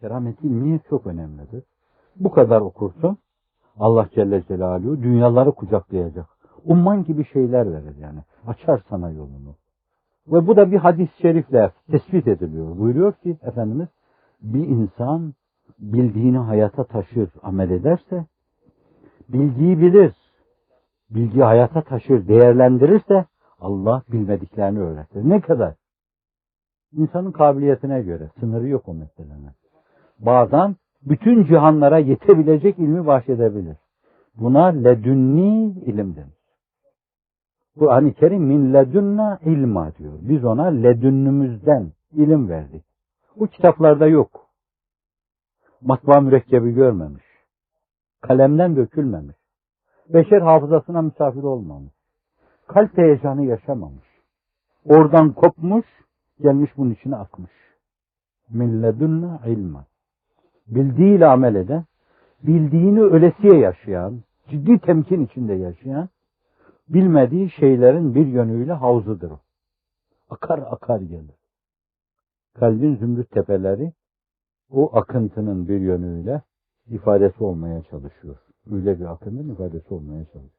Keramet ilmiye çok önemlidir. Bu kadar okursun. Allah Celle Celaluhu dünyaları kucaklayacak. Umman gibi şeyler verir yani. Açar sana yolunu. Ve bu da bir hadis-i şerifle tespit ediliyor. Buyuruyor ki Efendimiz bir insan bildiğini hayata taşır, amel ederse bilgiyi bilir, bilgiyi hayata taşır, değerlendirirse Allah bilmediklerini öğretir. Ne kadar? İnsanın kabiliyetine göre. Sınırı yok o meselenin. Bazen bütün cihanlara yetebilecek ilmi bahşedebilir. Buna ledünni ilim denir. Kur'an-ı Kerim min ledünna ilma diyor. Biz ona ledünnümüzden ilim verdik. Bu kitaplarda yok. Matbaa mürekkebi görmemiş. Kalemden dökülmemiş. Beşer hafızasına misafir olmamış. Kalp heyecanı yaşamamış. Oradan kopmuş, gelmiş bunun içine akmış. Min ledünna ilma. Bildiğiyle amel eden, bildiğini ölesiye yaşayan, ciddi temkin içinde yaşayan, bilmediği şeylerin bir yönüyle havzudur. Akar akar gelir. Kalbin zümrüt tepeleri o akıntının bir yönüyle ifadesi olmaya çalışıyor. Öyle bir akıntının ifadesi olmaya çalışıyor.